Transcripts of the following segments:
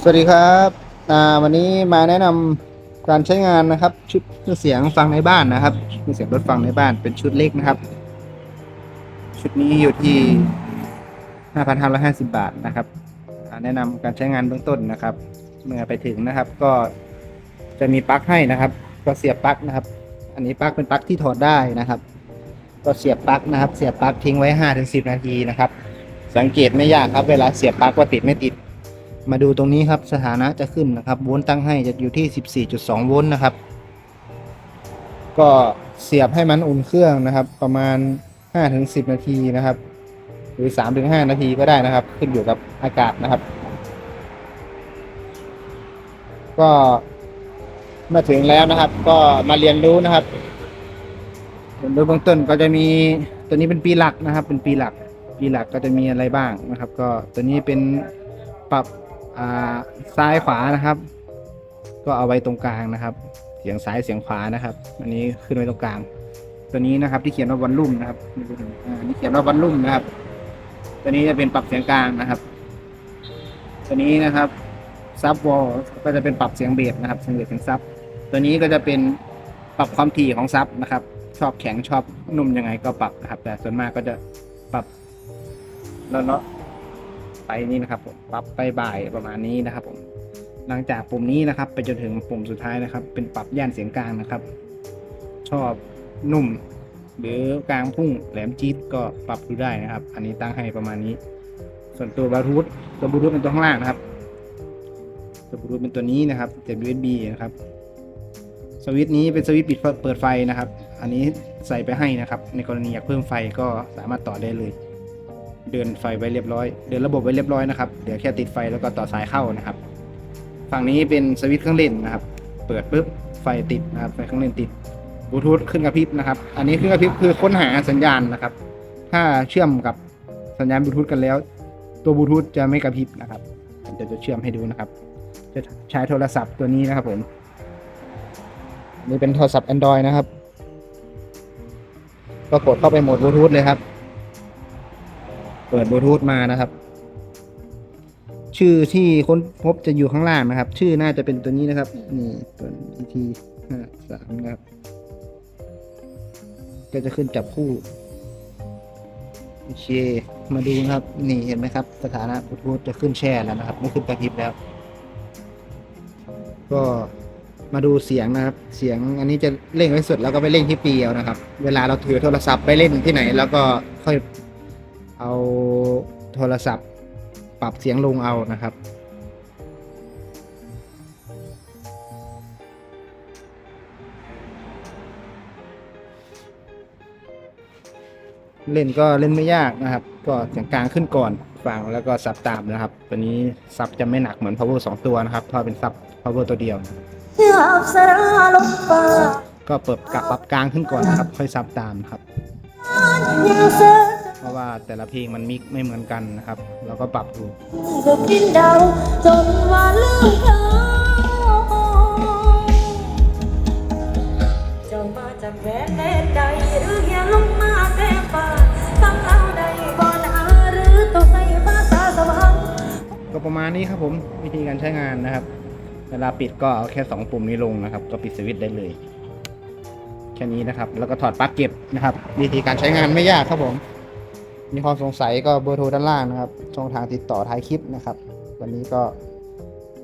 สวัสดีครับอ่าวันนี้มาแนะนำการใช้งานนะครับ ชุดเครื่องเสียงฟังในบ้านนะครับเครื่องเสียงรถฟังในบ้านเป็นชุดเล็กนะครับ ชุดนี้อยู่ที่5,550 บาทนะครับแนะนำการใช้งานเบื้องต้นนะครับ เมื่อไปถึงนะครับ ก็จะมีปลั๊กให้นะครับ ก็เสียบปลั๊กนะครับ อันนี้ปลั๊กเป็นปลั๊กที่ถอดได้นะครับ ก็เสียบปลั๊กนะครับ เสียบปลั๊กทิ้งไว้ 5-10 นาทีนะครับ สังเกตไม่ยากครับ เวลาเสียบปลั๊กว่าติดไม่ติด มาดูตรงนี้ครับสถานะจะขึ้นนะครับโวลต์ตั้งให้จะอยู่ที่ 14.2 โวลต์นะครับ ก็เสียบให้มันอุ่นเครื่องนะครับ ประมาณ 5-10 นาทีนะครับ หรือ 3-5 นาทีก็ได้นะครับ ขึ้นอยู่กับอากาศนะครับ ก็มาถึงแล้วนะครับ ก็มาเรียนรู้นะครับเรียนรู้เบื้องต้นก็จะมีตัวนี้เป็นปีหลักนะครับ เป็นปีหลัก ปีหลักก็จะมีอะไรบ้างนะครับ ก็ตัวนี้เป็นปรับ ซ้ายขวานะครับ ก็เอาไว้ตรงกลางนะครับ เสียงซ้ายเสียงขวานะครับ อันนี้ขึ้นไว้ตรงกลาง ตัวนี้นะครับที่เขียนว่าวันลุ่มนะครับอันนี้เขียนว่าวันลุ่มนะครับ ตัวนี้จะเป็นปรับเสียงกลางนะครับ ตัวนี้นะครับซับวอลก็จะเป็นปรับเสียงเบสนะครับเสียงเบสเสียงซับตัวนี้ก็จะเป็นปรับความถี่ของซับนะครับ ชอบแข็งชอบนุ่มยังไงก็ปรับนะครับ แต่ส่วนมากก็จะปรับแล้วเนาะ ไปนี่นะครับผมปรับไปบ่ายประมาณนี้นะครับผมหลังจากปุ่มนี้นะครับ ไปจนถึงปุ่มสุดท้ายนะครับ เป็นปรับย่านเสียงกลางนะครับ ชอบนุ่ม หรือกลางพุ่งแหลมจี๊ดก็ปรับดูได้นะครับ อันนี้ตั้งให้ประมาณนี้ ส่วนตัวบลูทูธตัวบลูทูธเป็นตัวข้างล่างนะครับตัวบลูทูธเป็นตัวนี้นะครับเจ็บ USB นะครับสวิตช์นี้เป็นสวิตช์ปิดเปิดไฟนะครับ อันนี้ใส่ไปให้นะครับ ในกรณีอยากเพิ่มไฟก็สามารถต่อได้เลย เดินไฟไว้เรียบร้อย เดินระบบไว้เรียบร้อยนะครับเดี๋ยวแค่ติดไฟแล้วก็ต่อสายเข้านะครับ ฝั่งนี้เป็นสวิตช์เครื่องเล่นนะครับ เปิดปุ๊บไฟติดนะครับไฟเครื่องเล่นติดบลูทูธขึ้นกระพริบนะครับ อันนี้ขึ้นกระพริบคือค้นหาสัญญาณนะครับ ถ้าเชื่อมกับสัญญาณบลูทูธกันแล้ว ตัวบลูทูธจะไม่กระพริบนะครับเดี๋ยวจะเชื่อมให้ดูนะครับ จะใช้โทรศัพท์ตัวนี้นะครับผมนี่เป็นโทรศัพท์ Android นะครับ ก็กดเข้าไปโหมดบลูทูธเลยครับ เปิดบลูทูธมานะครับ ชื่อที่ค้นพบจะอยู่ข้างล่างนะครับ ชื่อน่าจะเป็นตัวนี้นะครับ นี่ตัว ET ห้าสามนะครับ ก็จะขึ้นจับคู่โอเค มาดูนะครับ นี่เห็นไหมครับ สถานะบลูทูธจะขึ้นแช่แล้วนะครับ ไม่ขึ้นกระพริบแล้ว ก็มาดูเสียงนะครับ เสียงอันนี้จะเร่งไว้สุดแล้วก็ไปเร่งที่ปีเอานะครับ เวลาเราถือโทรศัพท์ไปเล่นที่ไหน แล้วก็ค่อย เอาโทรศัพท์ปรับเสียงลงเอานะครับ เล่นก็เล่นไม่ยากนะครับ ก็เสียงกลางขึ้นก่อนฟังแล้วก็ซับตามนะครับ ตัวนี้ซับจะไม่หนักเหมือน power 2 ตัวนะครับถ้าเป็นซับ power ตัวเดียว ก็เปิดกับปรับกลางขึ้นก่อนนะครับ ค่อยซับตามครับ ราะว่าแต่ละเพลงมันมิกไม่เหมือนกันนะครับ เราก็ปรับดูกับดินดาวจนมาลืมเธอเจ้ามาจากแดนใดหรือยังมาแต่ป่าตั้งเราใดบ่นาหรือตัวใส่ภาษาสวรรค์ก็ประมาณนี้ครับผมวิธีการใช้งานนะครับ เวลาปิดก็เอาแค่ 2 ปุ่มนี้ลงนะครับ ก็ปิดสวิตช์ได้เลยแค่นี้นะครับ แล้วก็ถอดปลั๊กเก็บนะครับ วิธีการใช้งานไม่ยากครับผม มีความสงสัยก็เบอร์โทรด้านล่างนะครับ ช่องทางติดต่อท้ายคลิปนะครับ วันนี้ก็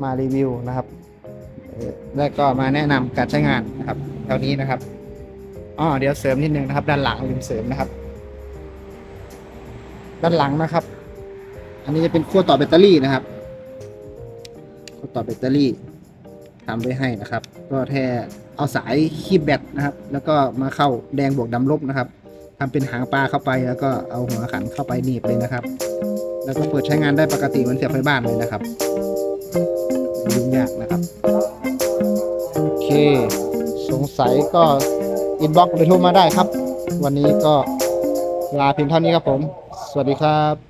มารีวิวนะครับและก็มาแนะนำการใช้งานนะครับเท่านี้นะครับอ๋อเดี๋ยวเสริมนิดนึงนะครับ ด้านหลังลืมเสริมนะครับ ด้านหลังนะครับ อันนี้จะเป็นขั้วต่อแบตเตอรี่นะครับขั้วต่อแบตเตอรี่ทำไว้ให้นะครับ ก็แค่เอาสายคีบแบตนะครับ แล้วก็มาเข้าแดงบวกดำลบนะครับ ทำเป็นหางปลาเข้าไปแล้วก็เอาหัวขันเข้าไปหนีบเลยนะครับ แล้วก็เปิดใช้งานได้ปกติเหมือนเสียบไฟบ้านเลยนะครับยุ่งยากนะครับ โอเค สงสัยก็อินบ็อกซ์ไปโทรมาได้ครับ วันนี้ก็ลาเพียงเท่านี้ครับผม สวัสดีครับ